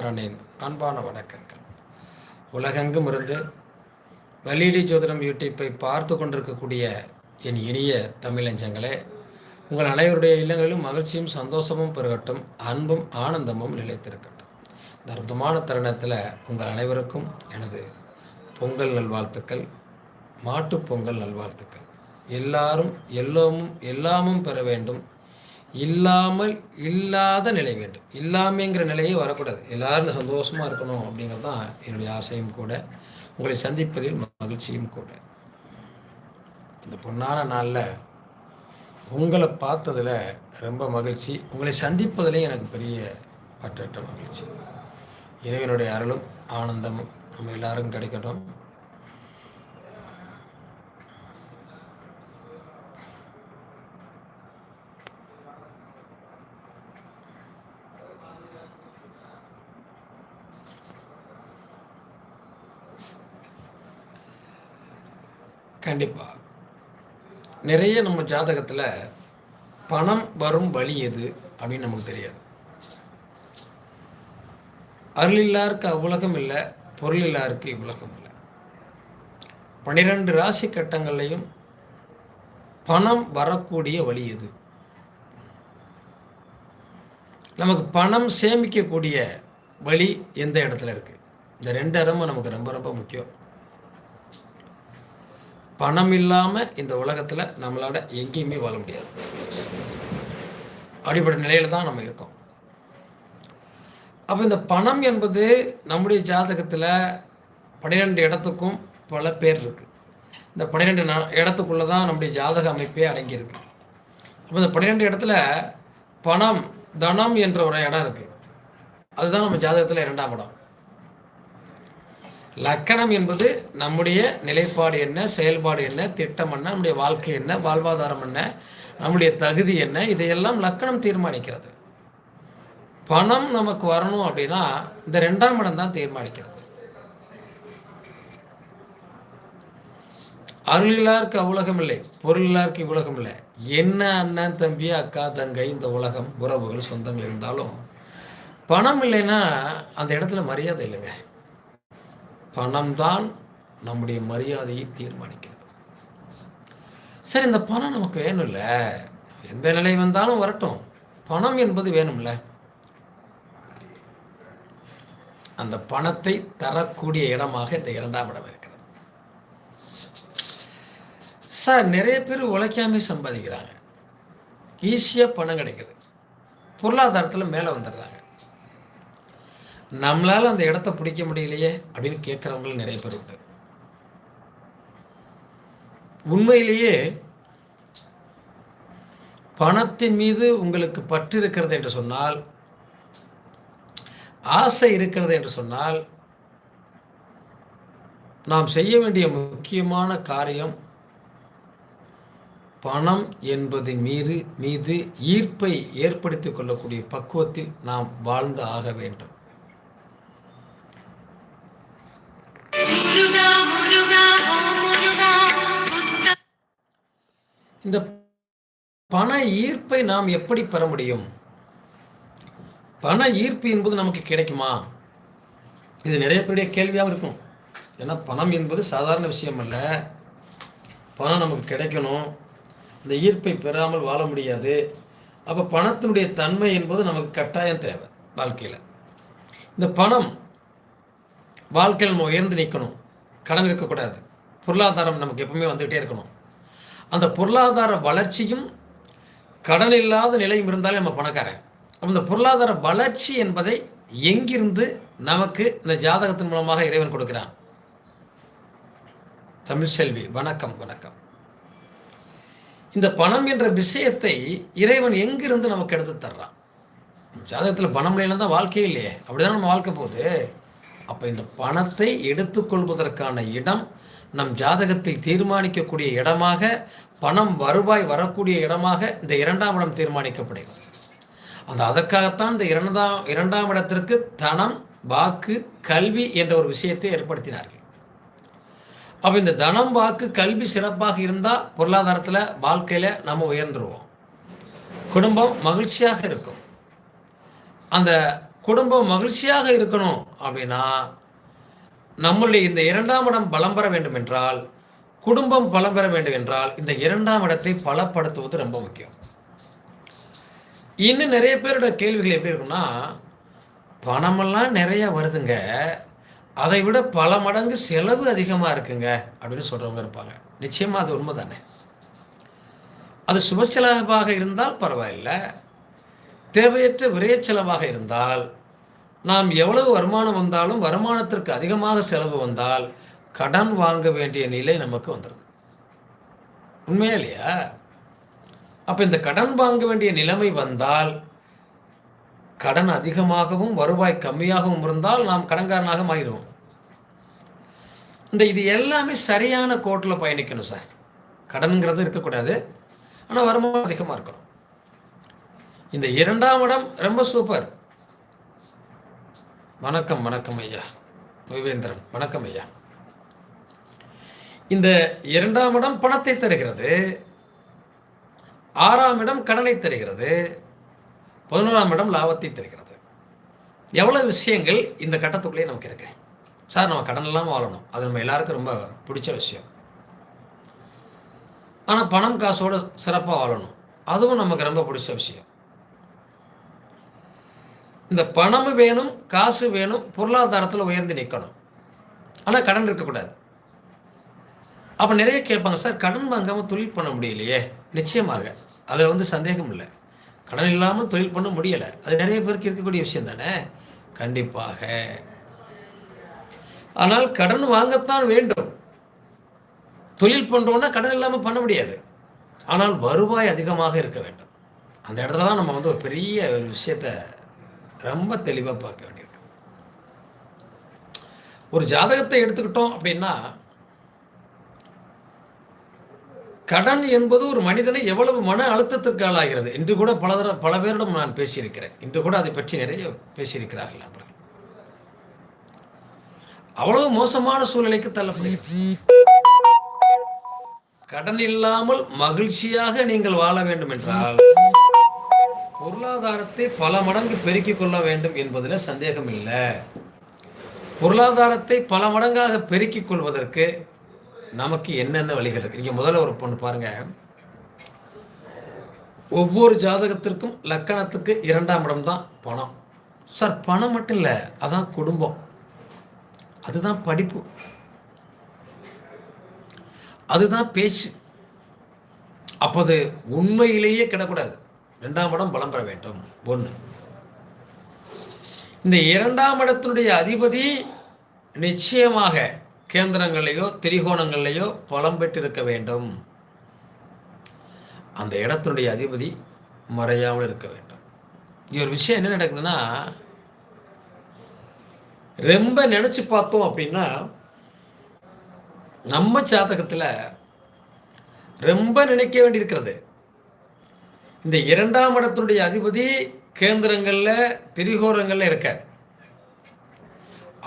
சரணின் அன்பான வணக்கங்கள். உலகெங்கும் இருந்து வலியடி ஜோதிடம் யூடியூப்பை பார்த்து கொண்டிருக்கக்கூடிய என் இனிய தமிழஞ்சங்களே உங்கள் அனைவருடைய இல்லங்களிலும் மகிழ்ச்சியும் சந்தோஷமும் பெருகட்டும் அன்பும் ஆனந்தமும் நிலைத்திருக்கட்டும். இந்த அற்புதமான தருணத்தில் உங்கள் அனைவருக்கும் எனது பொங்கல் நல்வாழ்த்துக்கள் மாட்டுப் பொங்கல் நல்வாழ்த்துக்கள். எல்லாரும் எல்லோமும் எல்லாமும் பெற வேண்டும். இல்லாமல் இல்லாத நிலை வேண்டும். இல்லாமைங்கிற நிலையே வரக்கூடாது. எல்லாரும் சந்தோஷமாக இருக்கணும் அப்படிங்கிறது தான் என்னுடைய ஆசையும் கூட. உங்களை சந்திப்பதில் மகிழ்ச்சியும் கூட. இந்த பொன்னான நாளில் உங்களை பார்த்ததில் ரொம்ப மகிழ்ச்சி. உங்களை சந்திப்பதிலே எனக்கு பெரிய பற்றற்ற மகிழ்ச்சி. இறைவனுடைய அருளும் ஆனந்தமும் நம்ம எல்லாரும் கிடைக்கட்டும். கண்டிப்பாக நிறைய நம்ம ஜாதகத்தில் பணம் வரும் வழி எது அப்படின்னு நமக்கு தெரியாது. அருளில்லாருக்கு அவ்வுலகம் இல்லை பொருளில்லாருக்கு இவ்வுலகம் இல்லை. பன்னிரெண்டு ராசி கட்டங்கள்லையும் பணம் வரக்கூடிய வழி எது? நமக்கு பணம் சேமிக்கக்கூடிய வழி எந்த இடத்துல இருக்குது இந்த ரெண்டு இடமும் நமக்கு ரொம்ப ரொம்ப முக்கியம். பணம் இல்லாமல் இந்த உலகத்தில் நம்மளால் எங்கேயுமே வாழ முடியாது. அப்படிப்பட்ட நிலையில் தான் நம்ம இருக்கோம். அப்போ இந்த பணம் என்பது நம்முடைய ஜாதகத்தில் பன்னிரெண்டு இடத்துக்கும் பல பேர் இருக்குது இந்த பன்னிரெண்டு ந இடத்துக்குள்ளே தான் நம்முடைய ஜாதக அமைப்பே அடங்கியிருக்கு. அப்போ இந்த பன்னிரெண்டு இடத்துல பணம் தனம் என்ற ஒரு இடம் இருக்குது அதுதான் நம்ம ஜாதகத்தில் இரண்டாம் இடம். லக்கணம் என்பது நம்முடைய நிலைப்பாடு என்ன செயல்பாடு என்ன திட்டம் என்ன நம்முடைய வாழ்க்கை என்ன வாழ்வாதாரம் என்ன நம்முடைய தகுதி என்ன இதையெல்லாம் லக்கணம் தீர்மானிக்கிறது. பணம் நமக்கு வரணும் அப்படின்னா இந்த ரெண்டாம் இடம் தான் தீர்மானிக்கிறது. அருளில்லாருக்கு அவ்வுலகம் இல்லை பொருளில்லாருக்கு இவ்வுலகம் இல்லை. என்ன அண்ணன் தம்பி அக்கா தங்கை இந்த உலகம் உறவுகள் சொந்தங்கள் இருந்தாலும் பணம் இல்லைன்னா அந்த இடத்துல மரியாதை இல்லைங்க. பணம் தான் நம்முடைய மரியாதையை தீர்மானிக்கிறது. சரி இந்த பணம் நமக்கு வேணும்ல. எந்த நிலை வந்தாலும் வரட்டும். பணம் என்பது வேணும்ல. அந்த பணத்தை தரக்கூடிய இடமாக இந்த இரண்டாம் இடம் இருக்கிறது. சார் நிறைய பேர் உழைக்காம சம்பாதிக்கிறாங்க. ஈஸியாக பணம் கிடைக்குது. பொருளாதாரத்தில் மேலே வந்துடுறாங்க. நம்மளால் அந்த இடத்த பிடிக்க முடியலையே அப்படின்னு கேட்குறவங்களும் நிறைய பேர் உண்டு. உண்மையிலேயே பணத்தின் மீது உங்களுக்கு பற்று இருக்கிறது என்று சொன்னால் ஆசை இருக்கிறது என்று சொன்னால் நாம் செய்ய வேண்டிய முக்கியமான காரியம் பணம் என்பதின் மீது மீது ஈர்ப்பை ஏற்படுத்திக் கொள்ளக்கூடிய பக்குவத்தில் நாம் வாழ்ந்து ஆக வேண்டும். இந்த பண ஈர்ப்பை நாம் எப்படி பெற முடியும்? பண ஈர்ப்பு என்பது நமக்கு கிடைக்குமா? இது நிறைய பேருடைய கேள்வியாகவும் இருக்கும். ஏன்னா பணம் என்பது சாதாரண விஷயம் அல்ல. பணம் நமக்கு கிடைக்கணும். இந்த ஈர்ப்பை பெறாமல் வாழ முடியாது. அப்போ பணத்தினுடைய தன்மை என்பது நமக்கு கட்டாயம் தேவை வாழ்க்கையில். இந்த பணம் வாழ்க்கையில் நம்ம உயர்ந்து நிற்கணும் கடன் இருக்கக்கூடாது பொருளாதாரம் நமக்கு எப்பவுமே வந்துக்கிட்டே இருக்கணும். அந்த பொருளாதார வளர்ச்சியும் கடன் இல்லாத நிலையும் இருந்தாலே நம்ம பணக்காரன். அப்போ இந்த பொருளாதார வளர்ச்சி என்பதை எங்கிருந்து நமக்கு இந்த ஜாதகத்தின் மூலமாக இறைவன் கொடுக்கிறான்? தமிழ்ச்செல்வி வணக்கம் வணக்கம். இந்த பணம் என்ற விஷயத்தை இறைவன் எங்கிருந்து நமக்கு எடுத்து தர்றான்? ஜாதகத்தில் பணம் இல்லைன்னா தான் வாழ்க்கையே இல்லையே. அப்படிதான் நம்ம வாழ்க்கை போகுது. அப்போ இந்த பணத்தை எடுத்துக்கொள்வதற்கான இடம் நம் ஜாதகத்தில் தீர்மானிக்கக்கூடிய இடமாக பணம் வருவாய் வரக்கூடிய இடமாக இந்த இரண்டாம் இடம் தீர்மானிக்கப்படுகிறது. அந்த அதற்காகத்தான் இந்த இரண்டாம் இரண்டாம் இடத்திற்கு தனம் வாக்கு கல்வி என்ற ஒரு விஷயத்தை ஏற்படுத்தினார்கள். அப்போ இந்த தனம் வாக்கு கல்வி சிறப்பாக இருந்தால் பொருளாதாரத்தில் வாழ்க்கையில் நம்ம உயர்ந்துருவோம். குடும்பம் மகிழ்ச்சியாக இருக்கும். அந்த குடும்பம் மகிழ்ச்சியாக இருக்கணும் அப்படின்னா நம்மளுடைய இந்த இரண்டாம் இடம் பலம் பெற வேண்டும் என்றால் குடும்பம் பலம் பெற வேண்டும் என்றால் இந்த இரண்டாம் இடத்தை பலப்படுத்துவது ரொம்ப முக்கியம். இன்னும் நிறைய பேரோட கேள்விகள் எப்படி இருக்குன்னா பணமெல்லாம் நிறைய வருதுங்க. அதை விட பல மடங்கு செலவு அதிகமாக இருக்குங்க அப்படின்னு சொல்கிறவங்க இருப்பாங்க. நிச்சயமாக அது உண்மை தானே அது சுப செலவாக இருந்தால் பரவாயில்லை. தேவையற்ற விரைய செலவாக இருந்தால் நாம் எவ்வளவு வருமானம் வந்தாலும் வருமானத்திற்கு அதிகமாக செலவு வந்தால் கடன் வாங்க வேண்டிய நிலை நமக்கு வந்துடுது உண்மையா இல்லையா? அப்போ இந்த கடன் வாங்க வேண்டிய நிலைமை வந்தால் கடன் அதிகமாகவும் வருவாய் கம்மியாகவும் இருந்தால் நாம் கடன்காரனாக மாறிடுவோம். இந்த இது எல்லாமே சரியான கோட்டில் பயணிக்கணும் சார். கடனுங்கிறது இருக்கக்கூடாது. ஆனால் வருமானம் அதிகமாக இருக்கணும். இந்த இரண்டாம் இடம் ரொம்ப சூப்பர். வணக்கம் வணக்கம் ஐயா. விவேந்திரன் வணக்கம் ஐயா. இந்த இரண்டாம் இடம் பணத்தை தருகிறது. ஆறாம் இடம் கடனை தருகிறது. பதினோராம் இடம் லாபத்தை தருகிறது. எவ்வளோ விஷயங்கள் இந்த கட்டத்துக்குள்ளேயே நமக்கு இருக்கு. சார் நம்ம கடன் இல்லாமல் வாழணும். அது நம்ம எல்லாருக்கும் ரொம்ப பிடிச்ச விஷயம். ஆனால் பணம் காசோட சிறப்பாக வாழணும். அதுவும் நமக்கு ரொம்ப பிடிச்ச விஷயம். இந்த பணம் வேணும் காசு வேணும் பொருளாதாரத்தில் உயர்ந்து நிற்கணும் ஆனால் கடன் இருக்கக்கூடாது. அப்போ நிறைய கேட்பாங்க சார் கடன் வாங்காமல் தொழில் பண்ண முடியலையே. நிச்சயமாக. அதில் வந்து சந்தேகம் இல்லை. கடன் இல்லாமல் தொழில் பண்ண முடியலை. அது நிறைய பேருக்கு இருக்கக்கூடிய விஷயம் தானே? கண்டிப்பாக. ஆனால் கடன் வாங்கத்தான் வேண்டும். தொழில் பண்ணுறோன்னா கடன் இல்லாமல் பண்ண முடியாது. ஆனால் வருவாய் அதிகமாக இருக்க வேண்டும். அந்த இடத்துல தான் நம்ம வந்து ஒரு பெரிய ஒரு விஷயத்தை ரொம்ப தெளிவாக பார்க்க வேண்டியிருக்கு. ஒரு ஜாதகத்தை எடுத்துக்கிட்டோம் அப்படின்னா கடன் என்பது ஒரு மனிதனை எவ்வளவு மன அழுத்தத்திற்கு ஆளாகிறது இன்று கூட பல தர பல பேரிடம் நான் பேசியிருக்கிறேன். இன்று கூட அதை பற்றி நிறைய பேசியிருக்கிறார்கள் அவர்கள் அவ்வளவு மோசமான சூழ்நிலைக்கு தள்ளப்படுகிறது கடன் இல்லாமல் மகிழ்ச்சியாக நீங்கள் வாழ வேண்டும் என்றால் பொருளாதாரத்தை பல மடங்கு பெருக்கிக் கொள்ள வேண்டும் என்பதில் சந்தேகம் இல்லை. பொருளாதாரத்தை பல மடங்காக பெருக்கிக் கொள்வதற்கு நமக்கு என்னென்ன வழிகள் இருக்கு? நீங்கள் முதல்ல ஒரு பொண்ணு பாருங்க. ஒவ்வொரு ஜாதகத்திற்கும் லக்கணத்துக்கு இரண்டாம் இடம் தான் பணம். சார் பணம் மட்டும் இல்லை அதான் குடும்பம். அதுதான் படிப்பு. அதுதான் பேச்சு. அப்போ அது உண்மையிலேயே கிடக்கூடாது. ரெண்டாம் இடம் பலம் பெற வேண்டும். ஒன்று இந்த இரண்டாம் இடத்தினுடைய அதிபதி நிச்சயமாக கேந்திரங்களையோ திரிகோணங்களையோ பலம் பெற்றிருக்க வேண்டும். அந்த இடத்தினுடைய அதிபதி மறையாமல் இருக்க வேண்டும். இது ஒரு விஷயம் என்ன நடக்குதுன்னா ரொம்ப நினச்சி பார்த்தோம் அப்படின்னா நம்ம ஜாதகத்தில் ரொம்ப நினைக்க வேண்டியிருக்கிறது. இந்த இரண்டாம் இடத்தினுடைய அதிபதி கேந்திரங்களில் திரிகோரங்களில் இருக்கார்.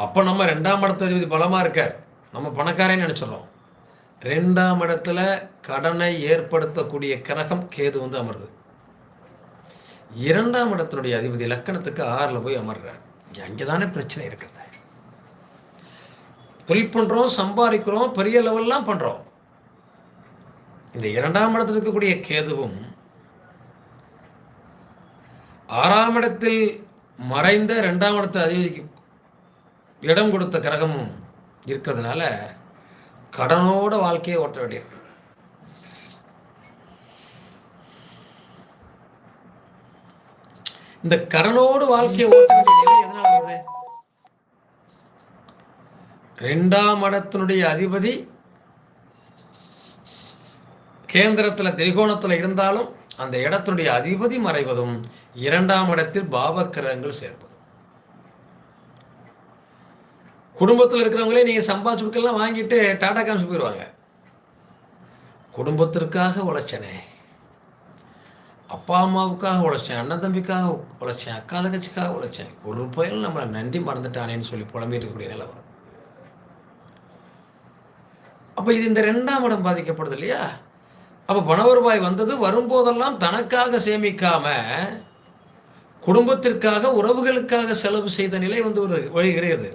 அப்போ நம்ம ரெண்டாம் இடத்து அதிபதி பலமாக இருக்கார். நம்ம பணக்காரன்னு நினச்சிடுறோம். ரெண்டாம் இடத்துல கடனை ஏற்படுத்தக்கூடிய கிரகம் கேது வந்து அமருது. இரண்டாம் இடத்தினுடைய அதிபதி லக்கணத்துக்கு ஆறில் போய் அமர்றார். அங்கே தானே பிரச்சனை இருக்கிறது தொழில் பண்ணுறோம் சம்பாதிக்கிறோம் பெரிய லெவல்லாம் பண்ணுறோம் இந்த இரண்டாம் இடத்தில் இருக்கக்கூடிய கேதுவும் ஆறாம் இடத்தில் மறைந்த ரெண்டாம் இடத்தை அதிபதிக்கு இடம் கொடுத்த கிரகமும் இருக்கிறதுனால கடனோட வாழ்க்கையை ஓட்ட வேண்டியிருக்கு. இந்த கடனோடு வாழ்க்கையை ஓட்ட வேண்டிய நிலை வருது? ரெண்டாம் இடத்தினுடைய அதிபதி கேந்திரத்தில் திரிகோணத்தில் இருந்தாலும் அந்த இடத்தினுடைய அதிபதி மறைவதும் இரண்டாம் இடத்தில் பாவக்கிரகங்கள் சேர்ப்பதும் குடும்பத்தில் இருக்கிறவங்களே நீங்கள் சம்பாதிச்சு கொடுக்கலாம் வாங்கிட்டு டாடா காமிச்சு போயிடுவாங்க குடும்பத்திற்காக உழைச்சனே. அப்பா அம்மாவுக்காக உழைச்சேன் அண்ணன் தம்பிக்காக உழைச்சேன் அக்கா தங்கச்சிக்காக உழைச்சேன். ஒரு பயன் நம்மளை நன்றி மறந்துட்டானேன்னு சொல்லி புலம்பிட்டு இருக்கக்கூடிய நிலவரம் அப்போ இது இந்த ரெண்டாம் இடம் பாதிக்கப்படுது இல்லையா? அப்போ பணவருவாய் வந்தது வரும்போதெல்லாம் தனக்காக சேமிக்காமல் குடும்பத்திற்காக உறவுகளுக்காக செலவு செய்த நிலை வந்து ஒரு வருகிறது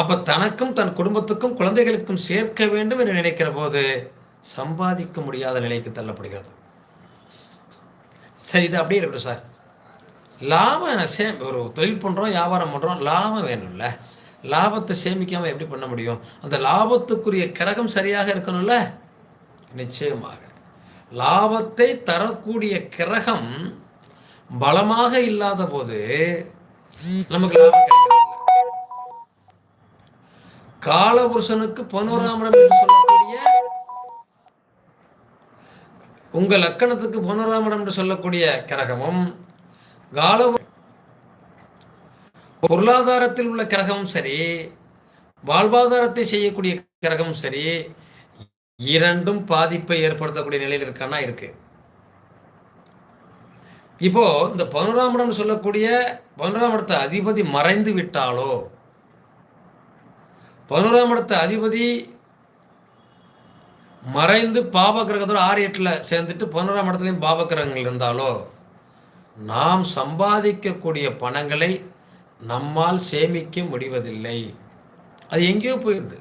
அப்ப தனக்கும் தன் குடும்பத்துக்கும் குழந்தைகளுக்கும் சேர்க்க வேண்டும் என்று நினைக்கிற போது சம்பாதிக்க முடியாத நிலைக்கு தள்ளப்படுகிறது. சரி இது அப்படியே இருக்கட்டும் சார். லாபம் சே ஒரு தொழில் பண்ணுறோம் வியாபாரம் பண்ணுறோம் லாபம் வேணும்ல. லாபத்தை சேமிக்காமல் எப்படி பண்ண முடியும்? அந்த லாபத்துக்குரிய கிரகம் சரியாக இருக்கணும்ல? நிச்சயமாக. லாபத்தை தரக்கூடிய கிரகம் பலமாக இல்லாத போது நமக்கு லாபம் கிடைக்கிறது காலபுருஷனுக்கு பனோராமரம் என்று சொல்லக்கூடிய உங்க லக்கணத்துக்கு பனோராமரம் என்று சொல்லக்கூடிய கிரகமும் கால பொருளாதாரத்தில் உள்ள கிரகமும் சரி வாழ்வாதாரத்தை செய்யக்கூடிய கிரகமும் சரி இரண்டும் பாதிப்பை ஏற்படுத்தக்கூடிய நிலையில் இருக்கானா? இருக்கு. இப்போ இந்த பனுராமடம் சொல்லக்கூடிய பனுராமடத்தை அதிபதி மறைந்து விட்டாலோ? பனுராமடத்தை அதிபதி மறைந்து பாபகிரகத்தோட ஆறு எட்டில் சேர்ந்துட்டு பன்னெண்டாம் இடத்துலையும் பாபகிரகங்கள் இருந்தாலோ? நாம் சம்பாதிக்கக்கூடிய பணங்களை நம்மால் சேமிக்க முடிவதில்லை. அது எங்கேயோ போயிடுது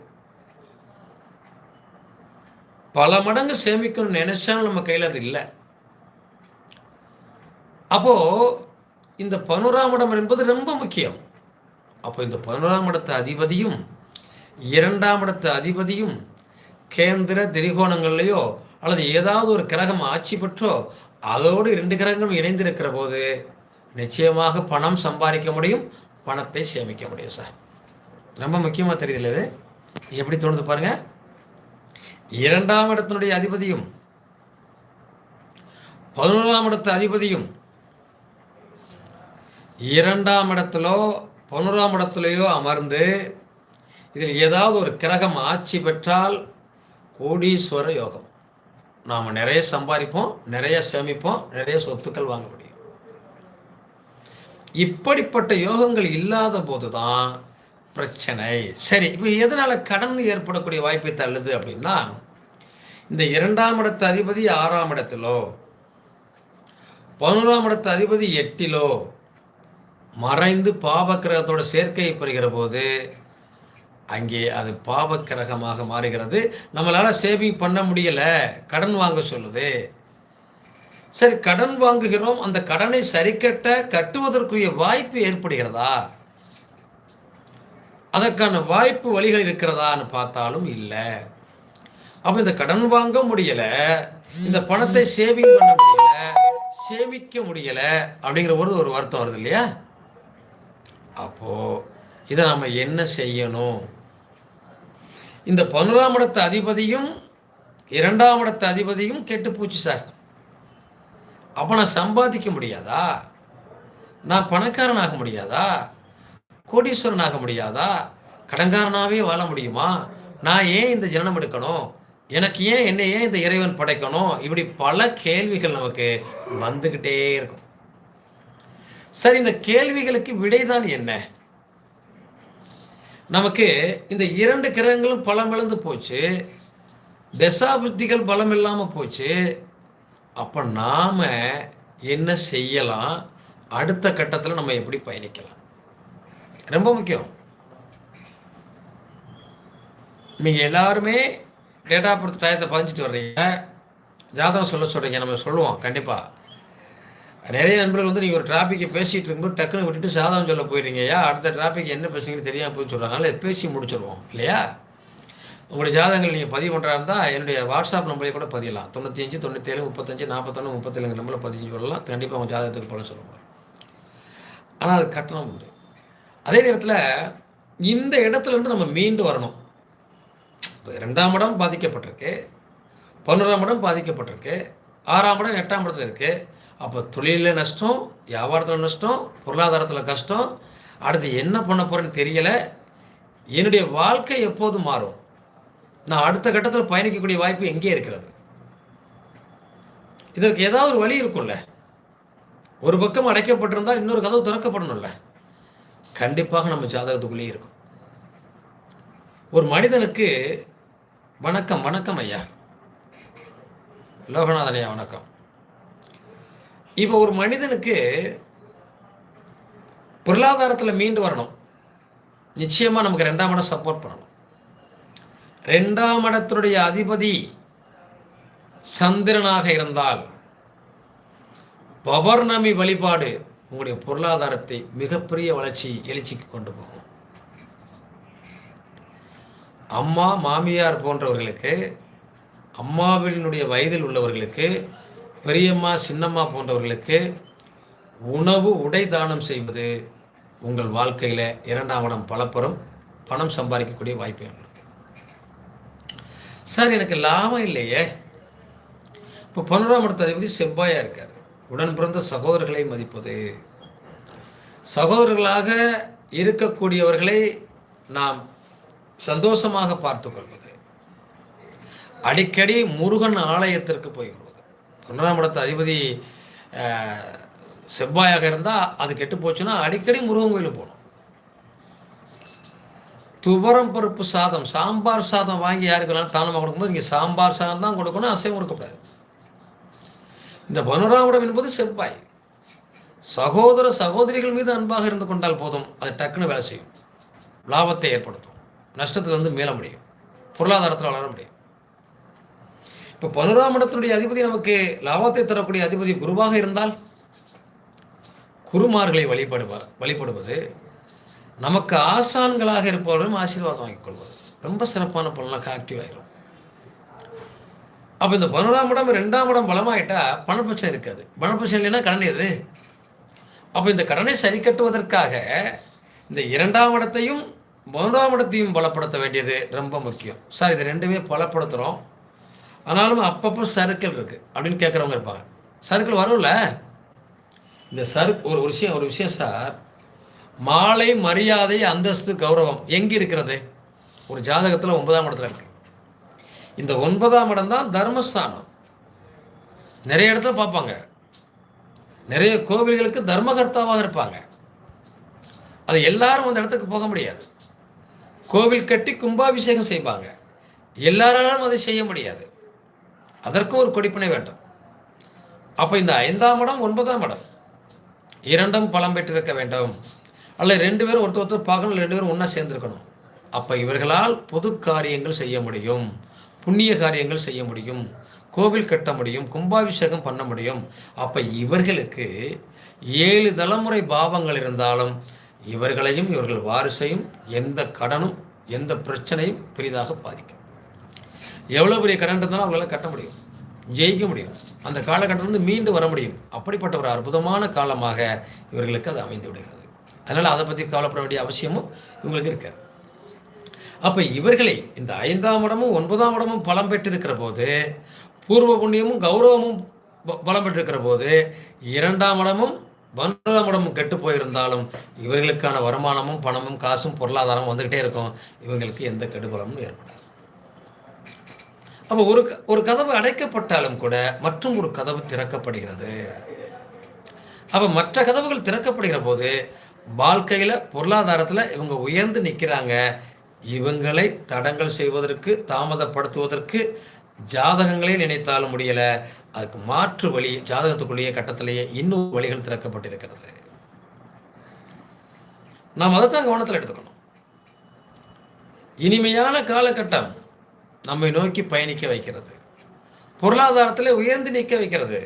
பல மடங்கு சேமிக்கணும்னு நினைச்சாலும் நம்ம கையில் அது இல்லை. அப்போது இந்த பனுராமடம் இடம் என்பது ரொம்ப முக்கியம். அப்போ இந்த பனுராமடத்து அதிபதியும் இரண்டாம் இடத்து அதிபதியும் கேந்திர திரிகோணங்கள்லையோ அல்லது ஏதாவது ஒரு கிரகம் ஆட்சி பெற்றோ அதோடு இரண்டு கிரகங்களும் இணைந்திருக்கிற போது நிச்சயமாக பணம் சம்பாதிக்க முடியும் பணத்தை சேமிக்க முடியும் சார். ரொம்ப முக்கியமாக தெரியல இது? எப்படி தோணுது பாருங்கள் இரண்டாம் இடத்தினுடைய அதிபதியும் பதினோராம் இடத்து அதிபதியும் இரண்டாம் இடத்திலோ பதினோராம் இடத்துலையோ அமர்ந்து இதில் ஏதாவது ஒரு கிரகம் ஆட்சி பெற்றால் கோடீஸ்வர யோகம். நாம் நிறைய சம்பாதிப்போம் நிறைய சேமிப்போம் நிறைய சொத்துக்கள் வாங்க முடியும். இப்படிப்பட்ட யோகங்கள் இல்லாத போது தான் பிரச்சனை. சரி இப்போ எதனால் கடன் ஏற்படக்கூடிய வாய்ப்பை தள்ளுது அப்படின்னா இந்த இரண்டாம் இடத்து அதிபதி ஆறாம் இடத்திலோ பதினோராம் இடத்து அதிபதி எட்டிலோ மறைந்து பாபக்கிரகத்தோட சேர்க்கையை பெறுகிற போது அங்கே அது பாவக்கிரகமாக மாறுகிறது. நம்மளால் சேவிங் பண்ண முடியலை. கடன் வாங்க சொல்லுது. சரி கடன் வாங்குகிறோம். அந்த கடனை சரிக்கட்ட கட்டுவதற்குரிய வாய்ப்பு ஏற்படுகிறதா? அதற்கான வாய்ப்பு வழிகள் இருக்கிறதான்னு பார்த்தாலும் இல்லை. அப்போ இந்த கடன் வாங்க முடியலை. இந்த பணத்தை சேவிங் பண்ண முடியலை. சேமிக்க முடியலை. அப்படிங்கிற ஒரு ஒரு வருத்தம் வருது இல்லையா? அப்போது இதை நம்ம என்ன செய்யணும்? இந்த பதினோராம் இடத்து அதிபதியும் இரண்டாம் இடத்து அதிபதியும் கெட்டு போச்சு சார். அப்போ நான் சம்பாதிக்க முடியாதா? நான் பணக்காரன் ஆக முடியாதா? கோடீஸ்வரன் ஆக முடியாதா? கடங்காரனாகவே வாழ முடியுமா? நான் ஏன் இந்த ஜனனம் எடுக்கணும்? எனக்கு ஏன் என்னை ஏன் இந்த இறைவன் படைக்கணும்? இப்படி பல கேள்விகள் நமக்கு வந்துக்கிட்டே இருக்கும். சரி இந்த கேள்விகளுக்கு விடைதான் என்ன? நமக்கு இந்த இரண்டு கிரகங்களும் பலம் இழந்து போச்சு தசாபுத்திகள் பலம் இல்லாமல் போச்சு. அப்போ நாம் என்ன செய்யலாம்? அடுத்த கட்டத்தில் நம்ம எப்படி பயணிக்கலாம்? ரொம்ப முக்கியம். நீங்கள் எல்லாருமே டேட்டா பர்த் டயத்தை பதிஞ்சிட்டு வர்றீங்க. ஜாதகம் சொல்ல சொல்கிறீங்க நம்ம சொல்லுவோம் கண்டிப்பாக நிறைய நண்பர்கள் வந்து நீங்கள் ஒரு டிராஃபிக்கை பேசிகிட்டு இருக்கும்போது டக்குன்னு விட்டுட்டு சாதகம் சொல்ல போயிடுறீங்க ஐயா அடுத்த டிராஃபிக் என்ன பேசுங்கன்னு தெரியாமல் போய் சொல்கிறாங்க பேசி முடிச்சிடுவோம் இல்லையா? உங்களுடைய ஜாதகங்கள் நீங்கள் பதிவு பண்ணுறா இருந்தால் என்னுடைய வாட்ஸ்அப் நம்பரை கூட பதியலாம். தொண்ணூற்றி அஞ்சு தொண்ணூற்றேழு முப்பத்தஞ்சு நாற்பத்தொன்று முப்பத்தேழு நம்பரில் பதிஞ்சு வரலாம் கண்டிப்பாக உங்கள் ஜாதகத்துக்கு பலன் முடியும். ஆனால் அது கட்டணம் உண்டு. அதே நேரத்தில் இந்த இடத்துலேருந்து நம்ம மீண்டு வரணும். இப்போ ரெண்டாம் இடம் பாதிக்கப்பட்டிருக்கு. பதினோராம் இடம் பாதிக்கப்பட்டிருக்கு. ஆறாம் இடம் எட்டாம் இடத்துல இருக்குது அப்போ தொழிலில் நஷ்டம் வியாபாரத்தில் நஷ்டம் பொருளாதாரத்தில் கஷ்டம். அடுத்து என்ன பண்ண போகிறேன்னு தெரியலை. என்னுடைய வாழ்க்கை எப்போது மாறும்? நான் அடுத்த கட்டத்தில் பயணிக்கக்கூடிய வாய்ப்பு எங்கே இருக்கிறது? இதற்கு ஏதாவது ஒரு வழி இருக்கும்ல. ஒரு பக்கம் அடைக்கப்பட்டிருந்தால் இன்னொரு கதவு திறக்கப்படணும்ல. கண்டிப்பாக நம்ம ஜாதகத்துக்குள்ளேயே இருக்கும். ஒரு மனிதனுக்கு வணக்கம் வணக்கம் ஐயா. லோகநாதன் ஐயா வணக்கம். இப்போ ஒரு மனிதனுக்கு பொருளாதாரத்தில் மீண்டு வரணும். நிச்சயமாக நமக்கு ரெண்டாம் இடம் சப்போர்ட் பண்ணணும். ரெண்டாம் இடத்தினுடைய அதிபதி சந்திரனாக இருந்தால் பௌர்ணமி வழிபாடு உங்களுடைய பொருளாதாரத்தை மிகப்பெரிய வளர்ச்சி எழுச்சிக்கு கொண்டு போகும். அம்மா மாமியார் போன்றவர்களுக்கு அம்மாவினுடைய வயதில் உள்ளவர்களுக்கு பெரியம்மா சின்னம்மா போன்றவர்களுக்கு உணவு உடை தானம் செய்வது உங்கள் வாழ்க்கையில் இரண்டாம் இடம் பலப்பெறும். பணம் சம்பாதிக்கக்கூடிய வாய்ப்பு ஏற்படுது. சார் எனக்கு லாபம் இல்லையே. இப்போ பன்னெண்டாம் இடத்த அதிபதி செவ்வாயாக இருக்கார். உடன் பிறந்த சகோதரர்களை மதிப்பது. சகோதரர்களாக இருக்கக்கூடியவர்களை நாம் சந்தோஷமாக பார்த்துக்கொள்வது அடிக்கடி முருகன் ஆலயத்திற்கு போய் ஒன்றாம் இடத்து அதிபதி செவ்வாயாக இருந்தால் அது கெட்டு போச்சுன்னா அடிக்கடி முருகன் கோயிலுக்கு போகணும். துவரம் பருப்பு சாதம் சாம்பார் சாதம் வாங்கி யாருக்கு வேணாலும் தானமாக கொடுக்கும்போது இங்கே சாம்பார் சாதம் தான் கொடுக்கணும் அசைவம் கொடுக்கக்கூடாது இந்த பனுராவிடம் என்பது செவ்வாய். சகோதர சகோதரிகள் மீது அன்பாக இருந்து கொண்டால் போதும் அது டக்குன்னு வேலை செய்யும். லாபத்தை ஏற்படுத்தும். நஷ்டத்தில் வந்து முடியும். பொருளாதாரத்தில் வளர முடியும். இப்போ பதினோராம் இடத்தினுடைய அதிபதி நமக்கு லாபத்தை தரக்கூடிய அதிபதி குருவாக இருந்தால் குருமார்களை வழிபடுவ வழிபடுவது நமக்கு ஆசான்களாக இருப்பவர்களும் ஆசீர்வாதம் வாங்கிக் கொள்வது. ரொம்ப சிறப்பான பலனாக ஆக்டிவ் ஆயிரும். அப்போ இந்த பதினோராம் இடம் ரெண்டாம் இடம் பலமாயிட்டா பணப்பிரச்சனை இருக்காது. பணப்பிரச்சனை இல்லைன்னா கடன் எது? அப்போ இந்த கடனை சரி கட்டுவதற்காக இந்த இரண்டாம் இடத்தையும் பதினோராம் இடத்தையும் பலப்படுத்த வேண்டியது ரொம்ப முக்கியம். சார் இது ரெண்டுமே பலப்படுத்துகிறோம் ஆனாலும் அப்பப்போ சர்க்கிள் இருக்குது அப்படின்னு கேட்குறவங்க இருப்பாங்க. சர்க்கிள் வரும்ல? இந்த சர் ஒரு விஷயம் ஒரு விஷயம் சார். மாலை மரியாதை அந்தஸ்து கௌரவம். எங்கே இருக்கிறது? ஒரு ஜாதகத்தில் ஒன்பதாம் இடத்துல இருக்குது இந்த ஒன்பதாம் இடம் தான் தர்மஸ்தானம். நிறைய இடத்துல பார்ப்பாங்க. நிறைய கோவில்களுக்கு தர்மகர்த்தாவாக இருப்பாங்க. அது எல்லாரும் அந்த இடத்துக்கு போக முடியாது. கோவில் கட்டி கும்பாபிஷேகம் செய்வாங்க. எல்லாராலும் அதை செய்ய முடியாது. அதற்கும் ஒரு கொடிப்பினை வேண்டும். அப்போ இந்த ஐந்தாம் இடம் ஒன்பதாம் இடம். இரண்டும் பலம் பெற்றிருக்க வேண்டும். அல்ல ரெண்டு பேரும் ஒருத்தர் ஒருத்தர் பார்க்கணும் ரெண்டு பேரும் ஒன்றா சேர்ந்துருக்கணும். அப்போ இவர்களால் பொது காரியங்கள் செய்ய முடியும். புண்ணிய காரியங்கள் செய்ய முடியும். கோவில் கட்ட முடியும் கும்பாபிஷேகம் பண்ண முடியும். அப்போ இவர்களுக்கு ஏழு தலைமுறை பாவங்கள் இருந்தாலும் இவர்களையும் இவர்கள் வாரிசையும் எந்த கடனும் எந்த பிரச்சனையும் பெரிதாக பாதிக்கும் எவ்வளோ பெரிய கடன் இருந்தாலும் அவங்களால கட்ட முடியும். ஜெயிக்க முடியும். அந்த காலகட்டத்திலிருந்து மீண்டு வர முடியும். அப்படிப்பட்ட ஒரு அற்புதமான காலமாக இவர்களுக்கு அது அமைந்து விடுகிறது. அதனால் அதை பற்றி கவலைப்பட வேண்டிய அவசியமும் இவங்களுக்கு இருக்காது அப்போ இவர்களை இந்த ஐந்தாம் இடமும் ஒன்பதாம் இடமும் பலம் பெற்றிருக்கிற போது பூர்வ புண்ணியமும் கௌரவமும் ப- பலம் பெற்றிருக்கிற போது இரண்டாம் இடமும் ஒன்பதாம் இடமும் கெட்டு போயிருந்தாலும் இவர்களுக்கான வருமானமும் பணமும் காசும் பொருளாதாரமும் வந்துக்கிட்டே இருக்கும். இவங்களுக்கு எந்த கெடுபலமும் ஏற்படாது. அப்போ ஒரு க- ஒரு கதவு அடைக்கப்பட்டாலும் கூட மற்றும் ஒரு கதவு திறக்கப்படுகிறது. அப்போ மற்ற கதவுகள் திறக்கப்படுகிற போது வாழ்க்கையில் பொருளாதாரத்தில் இவங்க உயர்ந்து நிற்கிறாங்க இவங்களை தடங்கல் செய்வதற்கு தாமதப்படுத்துவதற்கு ஜாதகங்களே நினைத்தாலும் முடியலை. அதுக்கு மாற்று வழி ஜாதகத்துக்குள்ளேயே கட்டத்திலேயே இன்னும் வழிகள் திறக்கப்பட்டிருக்கிறது. நாம் அதை தான் கவனத்தில் எடுத்துக்கணும். இனிமையான காலகட்டம் நம்மை நோக்கி பயணிக்க வைக்கிறது. பொருளாதாரத்தில் உயர்ந்து நிற்க வைக்கிறது.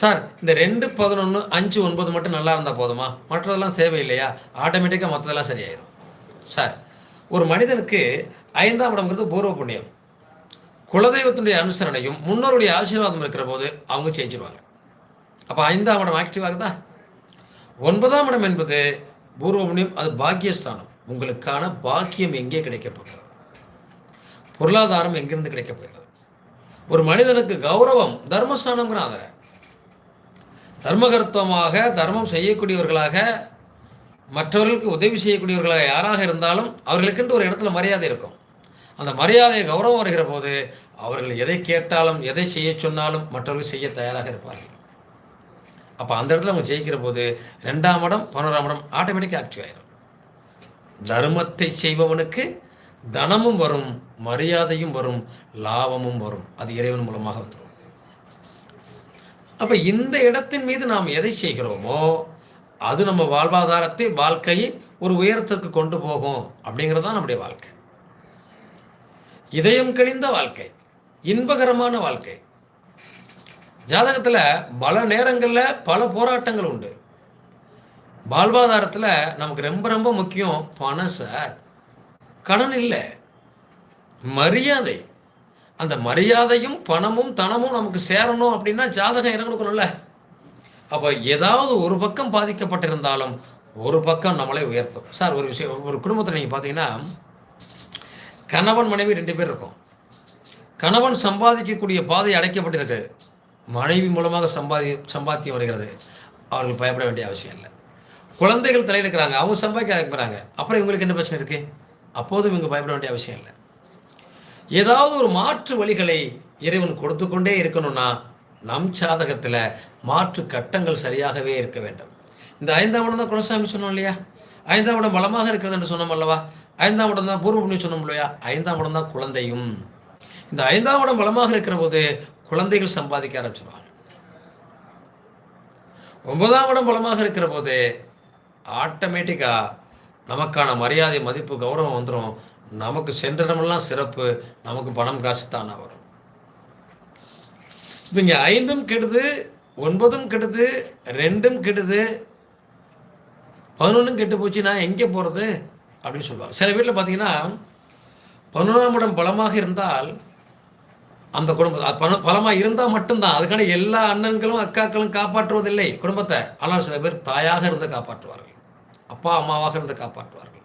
சார் இந்த ரெண்டு பதினொன்று அஞ்சு ஒன்பது மட்டும் நல்லா இருந்தால் போதுமா? மற்றதெல்லாம் தேவையில்லையா? ஆட்டோமேட்டிக்காக மற்றதெல்லாம் சரியாயிடும் சார் ஒரு மனிதனுக்கு ஐந்தாம் இடம்ங்கிறது பூர்வ புண்ணியம். குலதெய்வத்தினுடைய அனுசரணையும் முன்னோருடைய ஆசீர்வாதம் இருக்கிற போது அவங்க ஜெயிச்சிருவாங்க அப்போ ஐந்தாம் இடம் ஆக்டிவ் ஆகுதா? ஒன்பதாம் இடம் என்பது பூர்வ புண்ணியம் அது பாக்கியஸ்தானம். உங்களுக்கான பாக்கியம் எங்கே கிடைக்கப்போகிறது பொருளாதாரம் எங்கிருந்து கிடைக்கப்படுகிறது ஒரு மனிதனுக்கு கௌரவம் தர்மஸ்தானங்கிறாங்க தர்மகர்த்தமாக தர்மம் செய்யக்கூடியவர்களாக மற்றவர்களுக்கு உதவி செய்யக்கூடியவர்களாக யாராக இருந்தாலும் அவர்களுக்கென்று ஒரு இடத்துல மரியாதை இருக்கும். அந்த மரியாதை கௌரவம் வருகிற போது அவர்கள் எதை கேட்டாலும் எதை செய்ய சொன்னாலும் மற்றவர்கள் செய்ய தயாராக இருப்பார்கள். அப்போ அந்த இடத்துல அவங்க ஜெயிக்கிற போது ரெண்டாம் இடம் பதினோராம் இடம் ஆட்டோமேட்டிக்காக ஆக்டிவ் ஆயிரும். தர்மத்தை செய்பவனுக்கு தனமும் வரும் மரியாதையும் வரும் லாபமும் வரும். அது இறைவன் மூலமாக வந்துடும் அப்போ இந்த இடத்தின் மீது நாம் எதை செய்கிறோமோ அது நம்ம வாழ்வாதாரத்தை வாழ்க்கையை ஒரு உயரத்திற்கு கொண்டு போகும் அப்படிங்கிறது தான் நம்முடைய வாழ்க்கை. இதயம் கழிந்த வாழ்க்கை இன்பகரமான வாழ்க்கை. ஜாதகத்தில் பல நேரங்களில் பல போராட்டங்கள் உண்டு. வாழ்வாதாரத்தில் நமக்கு ரொம்ப ரொம்ப முக்கியம் பணம் சார். கடன் இல்லை. மரியாதை. அந்த மரியாதையும் பணமும் தனமும் நமக்கு சேரணும் அப்படின்னா ஜாதகம் இடம் அப்போ ஏதாவது ஒரு பக்கம் பாதிக்கப்பட்டிருந்தாலும் ஒரு பக்கம் நம்மளை உயர்த்தும். சார் ஒரு விஷயம் ஒரு குடும்பத்தில் நீங்கள் பார்த்தீங்கன்னா கணவன் மனைவி ரெண்டு பேர் இருக்கும். கணவன் சம்பாதிக்கக்கூடிய பாதை அடைக்கப்பட்டிருக்கு. மனைவி மூலமாக சம்பாதி சம்பாத்தியம் வருகிறது. அவர்கள் பயப்பட வேண்டிய அவசியம் இல்லை. குழந்தைகள் தலையில் இருக்கிறாங்க. அவங்க சம்பாதிக்க ஆரம்பிக்கிறாங்க. அப்புறம் இவங்களுக்கு என்ன பிரச்சனை இருக்குது அப்போதும் இவங்க பயப்பட வேண்டிய அவசியம் இல்லை. ஏதாவது ஒரு மாற்று வழிகளை இறைவன் கொடுத்து கொண்டே இருக்கணும்னா நம் சாதகத்தில் மாற்று கட்டங்கள் சரியாகவே இருக்க வேண்டும். இந்த ஐந்தாம் இடம் தான் குலசாமி சொன்னோம் இல்லையா? ஐந்தாம் இடம் பலமாக இருக்கிறது என்று சொன்னோம் அல்லவா? ஐந்தாம் இடம் தான் பூர்வ புண்ணியம் சொன்னோம் இல்லையா? ஐந்தாம் இடம் தான் குழந்தையும். இந்த ஐந்தாம் இடம் பலமாக இருக்கிற போது குழந்தைகள் சம்பாதிக்க ஆரம்பிச்சிருவாங்க. ஒன்பதாம் இடம் பலமாக இருக்கிற போது ஆட்டோமேட்டிக்காக நமக்கான மரியாதை மதிப்பு கௌரவம் வந்துடும் நமக்கு சென்ற இடமெல்லாம் சிறப்பு. நமக்கு பணம் காசு தானே வரும். இப்போ இங்கே ஐந்தும் கெடுது ஒன்பதும் கெடுது ரெண்டும் கெடுது. பதினொன்றும் கெட்டு போச்சு நான் எங்கே போகிறது அப்படின்னு சொல்லுவாங்க. சில வீட்டில் பார்த்தீங்கன்னா பதினொன்றாம் இடம் பலமாக இருந்தால் அந்த குடும்பம் பண பலமாக இருந்தால் மட்டும்தான். அதுக்கான எல்லா அண்ணன்களும் அக்காக்களும் காப்பாற்றுவதில்லை குடும்பத்தை. ஆனால் சில பேர் தாயாக இருந்து காப்பாற்றுவார்கள். அப்பா அம்மாவாக இருந்து காப்பாற்றுவார்கள்.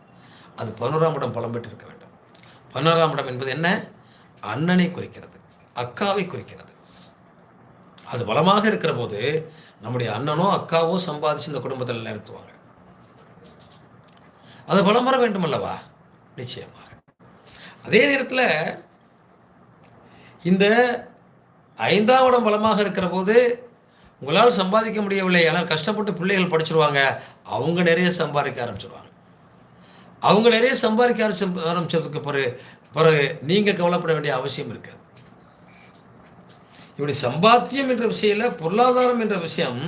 அது பதினோராம் இடம் பலம் பெற்று இருக்க வேண்டும். பதினோராம் இடம் என்பது என்ன? அண்ணனை குறிக்கிறது அக்காவை குறிக்கிறது. அது பலமாக இருக்கிற போது நம்முடைய அண்ணனோ அக்காவோ சம்பாதிச்சு இந்த குடும்பத்தில் நிறுத்துவாங்க. அது பலம் வர வேண்டும் அல்லவா? நிச்சயமாக. அதே நேரத்தில் இந்த ஐந்தாம் இடம் பலமாக இருக்கிற போது உங்களால் சம்பாதிக்க முடியவில்லை ஆனால் கஷ்டப்பட்டு பிள்ளைகள் படிச்சிருவாங்க அவங்க நிறைய சம்பாதிக்க ஆரம்பிச்சிருவாங்க. அவங்க நிறைய சம்பாதிக்க ஆரம்பிச்ச ஆரம்பிச்சதுக்கு பிறகு பிறகு நீங்கள் கவலைப்பட வேண்டிய அவசியம் இருக்காது இப்படி சம்பாத்தியம் என்ற விஷயம் பொருளாதாரம் என்ற விஷயம்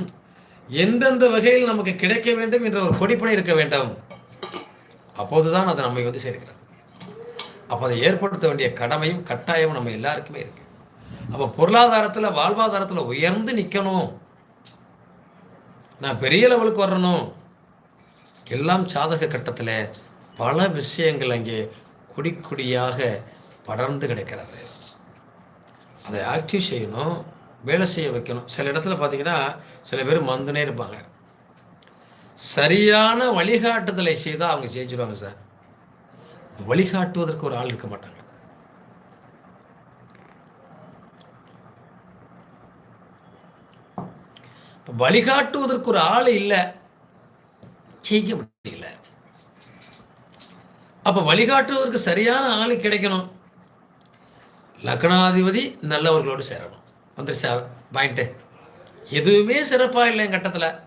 எந்தெந்த வகையில் நமக்கு கிடைக்க வேண்டும் என்ற ஒரு கொடிப்பனை இருக்க வேண்டும். அப்போதுதான் அது நம்மை வந்து சேர்க்கிறது. அப்போ அதை ஏற்படுத்த வேண்டிய கடமையும் கட்டாயமும் நம்ம எல்லாருக்குமே இருக்கு. அப்போ பொருளாதாரத்தில் வாழ்வாதாரத்தில் உயர்ந்து நிற்கணும் நான் பெரிய லெவலுக்கு வரணும். எல்லாம் சாதக கட்டத்தில் பல விஷயங்கள் அங்கே குடிக்குடியாக படர்ந்து கிடக்கிறது. அதை ஆக்டிவ் செய்யணும் வேலை செய்ய வைக்கணும். சில இடத்துல பார்த்தீங்கன்னா சில பேர் மந்துனே இருப்பாங்க. சரியான வழிகாட்டுதலை செய்தால் அவங்க ஜெயிச்சிருவாங்க சார். வழிகாட்டுவதற்கு ஒரு ஆள் இருக்க மாட்டாங்க. வழிகாட்டுவதற்கு ஒரு ஆள் இல்லை. செய்ய முடியல. அப்போ வழிகாட்டுவதற்கு சரியான ஆள் கிடைக்கணும். லக்னாதிபதி நல்லவர்களோடு சேரணும். வந்துருச்சா? பாயிண்ட்டு எதுவுமே சிறப்பாக இல்லை என் கட்டத்தில்.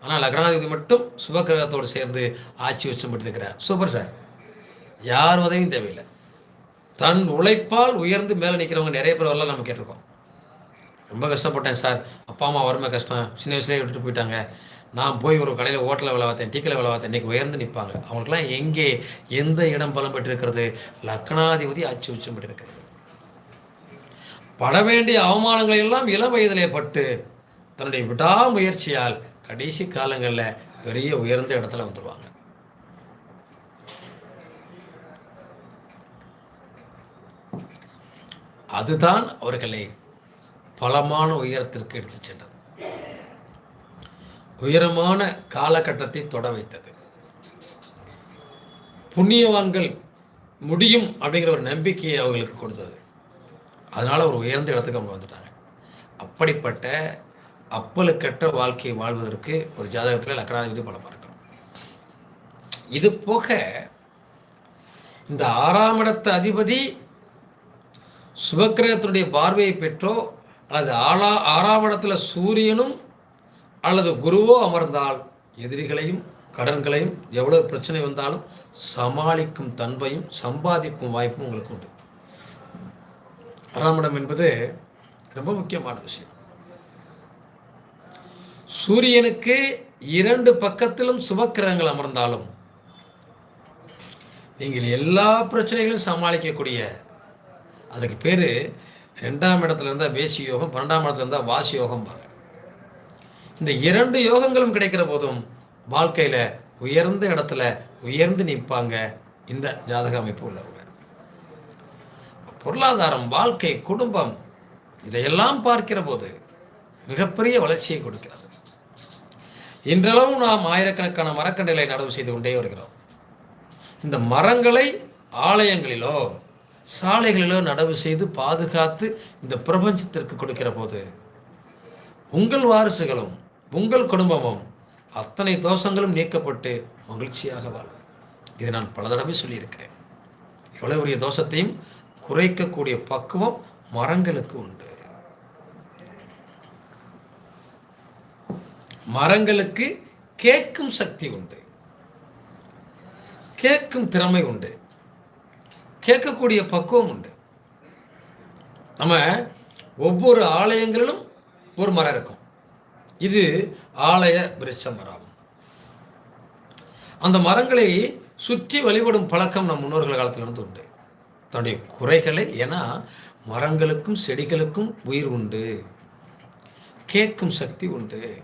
ஆனால் லக்னாதிபதி மட்டும் சுபக்கிரகத்தோடு சேர்ந்து ஆட்சி வச்சு இருக்கிறார் சூப்பர் சார். யார் உதவியும் தேவையில்லை. தன் உழைப்பால் உயர்ந்து மேலே நிற்கிறவங்க நிறைய பேர் வரலாம் நம்ம கேட்டிருக்கோம். ரொம்ப கஷ்டப்பட்டேன் சார். அப்பா அம்மா வறுமை கஷ்டம். சின்ன வயசுலேயே விட்டுட்டு போயிட்டாங்க. நான் போய் ஒரு கடையில் ஹோட்டலில் வேலை பார்த்தேன் டீக்கில் வேலை பார்த்தேன். இன்றைக்கி உயர்ந்து நிற்பாங்க அவங்களுக்குலாம் எங்கே எந்த இடம் பலம் பெற்றிருக்கிறது? லக்னாதிபதி ஆட்சி உச்சம் பெற்றிருக்கிறது பட வேண்டிய அவமானங்களை எல்லாம் இளம் வயதிலே பட்டு தன்னுடைய விடாமுயற்சியால் கடைசி காலங்களில் பெரிய உயர்ந்த இடத்துல வந்துடுவாங்க அதுதான் அவர்களை பலமான உயரத்திற்கு எடுத்து சென்றது. உயரமான காலகட்டத்தை தொட வைத்தது. புண்ணியவான்கள் முடியும் அப்படிங்கிற ஒரு நம்பிக்கையை அவங்களுக்கு கொடுத்தது. அதனால் ஒரு உயர்ந்த இடத்துக்கு அவங்க வந்துட்டாங்க. அப்படிப்பட்ட அப்பலுக்கற்ற வாழ்க்கையை வாழ்வதற்கு ஒரு ஜாதகத்தில் லக்கணாதிபதி பலமாக இருக்கணும் இது போக இந்த ஆறாம் இடத்த அதிபதி சுபக்கிரகத்தினுடைய பார்வையை பெற்றோ அல்லது ஆளா ஆறாம் இடத்துல சூரியனும் அல்லது குருவோ அமர்ந்தால் எதிரிகளையும் கடன்களையும் எவ்வளவு பிரச்சனை வந்தாலும் சமாளிக்கும் தன்மையும் சம்பாதிக்கும் வாய்ப்பும் உங்களுக்கு உண்டு. ஆறாம் இடம் என்பது ரொம்ப முக்கியமான விஷயம். சூரியனுக்கு இரண்டு பக்கத்திலும் சுபக்கிரகங்கள் அமர்ந்தாலும் நீங்கள் எல்லா பிரச்சனைகளையும் சமாளிக்கக்கூடிய அதுக்கு பேர் ரெண்டாம் இடத்துல இருந்தால் பேசி யோகம் பன்னெண்டாம் இடத்துல இருந்தால் வாசி யோகம் பாருங்க. இந்த இரண்டு யோகங்களும் கிடைக்கிற போதும் வாழ்க்கையில் உயர்ந்த இடத்துல உயர்ந்து நிற்பாங்க இந்த ஜாதக அமைப்பு உள்ளவங்க. பொருளாதாரம் வாழ்க்கை குடும்பம் இதையெல்லாம் பார்க்கிற போது மிகப்பெரிய வளர்ச்சியை கொடுக்கிறது. இன்றளவும் நாம் ஆயிரக்கணக்கான மரக்கண்டைகளை நடவு செய்து கொண்டே வருகிறோம். இந்த மரங்களை ஆலயங்களிலோ சாலைகளிலோ நடவு செய்து பாதுகாத்து இந்த பிரபஞ்சத்திற்கு கொடுக்கிற போது உங்கள் வாரிசுகளும் உங்கள் குடும்பமும் அத்தனை தோஷங்களும் நீக்கப்பட்டு மகிழ்ச்சியாக வாழும். இதை நான் பல தடவை சொல்லியிருக்கிறேன். எவ்வளவு பெரிய தோஷத்தையும் குறைக்கக்கூடிய பக்குவம் மரங்களுக்கு உண்டு. மரங்களுக்கு கேட்கும் சக்தி உண்டு. கேட்கும் திறமை உண்டு. கேட்கக்கூடிய பக்குவம் உண்டு. நம்ம ஒவ்வொரு ஆலயங்களிலும் ஒரு மரம் இருக்கும். இது ஆலய விருட்ச மரம். அந்த மரங்களை சுற்றி வழிபடும் பழக்கம் நம் முன்னோர்கள் காலத்திலிருந்து உண்டு. தன்னுடைய குறைகளை ஏன்னா மரங்களுக்கும் செடிகளுக்கும் உயிர் உண்டு. கேட்கும் சக்தி உண்டு.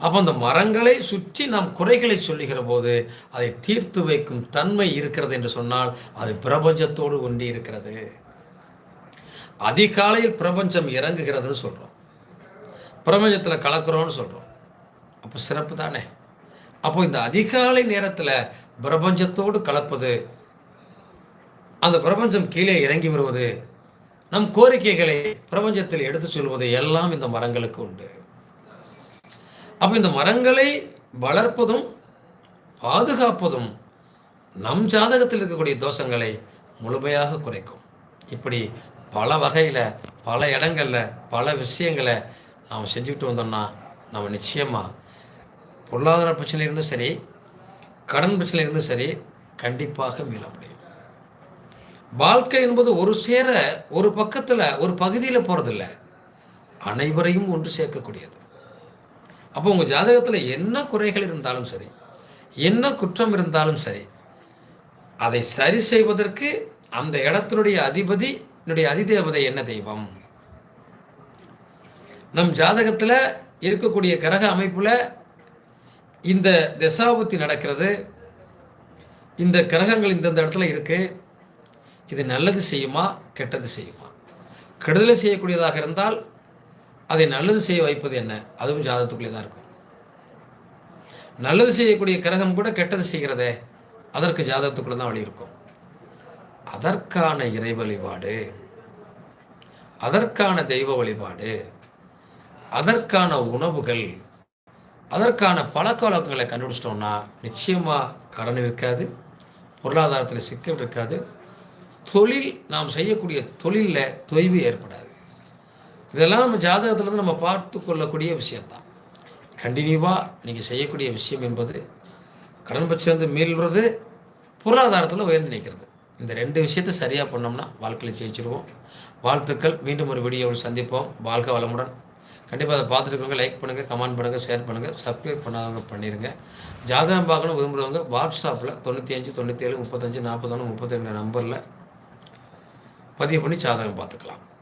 அப்போ அந்த மரங்களை சுற்றி நாம் குறைகளை சொல்லுகிற போது அதை தீர்த்து வைக்கும் தன்மை இருக்கிறது என்று சொன்னால் அது பிரபஞ்சத்தோடு ஒன்றி இருக்கிறது. அதிகாலையில் பிரபஞ்சம் இறங்குகிறதுன்னு சொல்கிறோம் பிரபஞ்சத்தில் கலக்கிறோன்னு சொல்கிறோம் அப்போ சிறப்பு தானே? அப்போ இந்த அதிகாலை நேரத்தில் பிரபஞ்சத்தோடு கலப்பது அந்த பிரபஞ்சம் கீழே இறங்கி வருவது நம் கோரிக்கைகளை பிரபஞ்சத்தில் எடுத்து சொல்வது எல்லாம் இந்த மரங்களுக்கு உண்டு. அப்போ இந்த மரங்களை வளர்ப்பதும் பாதுகாப்பதும் நம் ஜாதகத்தில் இருக்கக்கூடிய தோஷங்களை முழுமையாக குறைக்கும். இப்படி பல வகையில் பல இடங்களில் பல விஷயங்களை நாம் செஞ்சுக்கிட்டு வந்தோம்னா நம்ம நிச்சயமாக பொருளாதார பிரச்சனையிலிருந்து சரி கடன் பிரச்சனையிலிருந்து சரி கண்டிப்பாக மீள முடியும். வாழ்க்கை என்பது ஒரு சேர ஒரு பக்கத்தில் ஒரு பகுதியில் போகிறதில்ல அனைவரையும் ஒன்று சேர்க்கக்கூடியது. அப்போ உங்கள் ஜாதகத்தில் என்ன குறைகள் இருந்தாலும் சரி என்ன குற்றம் இருந்தாலும் சரி அதை சரி செய்வதற்கு அந்த இடத்தினுடைய அதிபதி என்னுடைய அதிதேவதை என்ன தெய்வம்? நம் ஜாதகத்தில் இருக்கக்கூடிய கிரக அமைப்பில் இந்த திசாபத்தி நடக்கிறது. இந்த கிரகங்கள் இந்தந்த இடத்துல இருக்குது இது நல்லது செய்யுமா கெட்டது செய்யுமா? கெடுதலை செய்யக்கூடியதாக இருந்தால் அதை நல்லது செய்ய வைப்பது என்ன? அதுவும் ஜாதகத்துக்குள்ளே தான் இருக்கும். நல்லது செய்யக்கூடிய கிரகம் கூட கெட்டது செய்கிறதே அதற்கு ஜாதகத்துக்குள்ளே தான் வழி இருக்கும். அதற்கான இறை வழிபாடு அதற்கான தெய்வ வழிபாடு அதற்கான உணவுகள் அதற்கான பழக்க வழக்கங்களை கண்டுபிடிச்சிட்டோம்னா நிச்சயமாக கடன் இருக்காது பொருளாதாரத்தில் சிக்கல் இருக்காது. தொழில் நாம் செய்யக்கூடிய தொழிலில் தொய்வு ஏற்படாது. இதெல்லாம் நம்ம ஜாதகத்திலேருந்து நம்ம பார்த்து கொள்ளக்கூடிய விஷயந்தான் கண்டினியூவாக நீங்கள் செய்யக்கூடிய விஷயம் என்பது கடன் பட்சிலிருந்து மீள்வது பொருளாதாரத்தில் உயர்ந்து நிற்கிறது. இந்த ரெண்டு விஷயத்தை சரியாக பண்ணோம்னா வாழ்க்கையில் ஜெயிச்சிருவோம். வாழ்த்துக்கள். மீண்டும் ஒரு வீடியோவில் சந்திப்போம். வாழ்க வளமுடன். கண்டிப்பாக அதை பார்த்துருக்கவங்க லைக் பண்ணுங்கள் கமெண்ட் பண்ணுங்கள் ஷேர் பண்ணுங்கள் சப்ஸ்கிரைப் பண்ணாதவங்க பண்ணிடுங்க ஜாதகம் பார்க்கணும் விரும்புகிறவங்க வாட்ஸ்அப்பில் தொண்ணூற்றி அஞ்சு தொண்ணூற்றி ஏழு முப்பத்தஞ்சு நாற்பத்தொன்று முப்பத்தேழு நம்பரில் பதிவு பண்ணி ஜாதகம் பார்த்துக்கலாம்.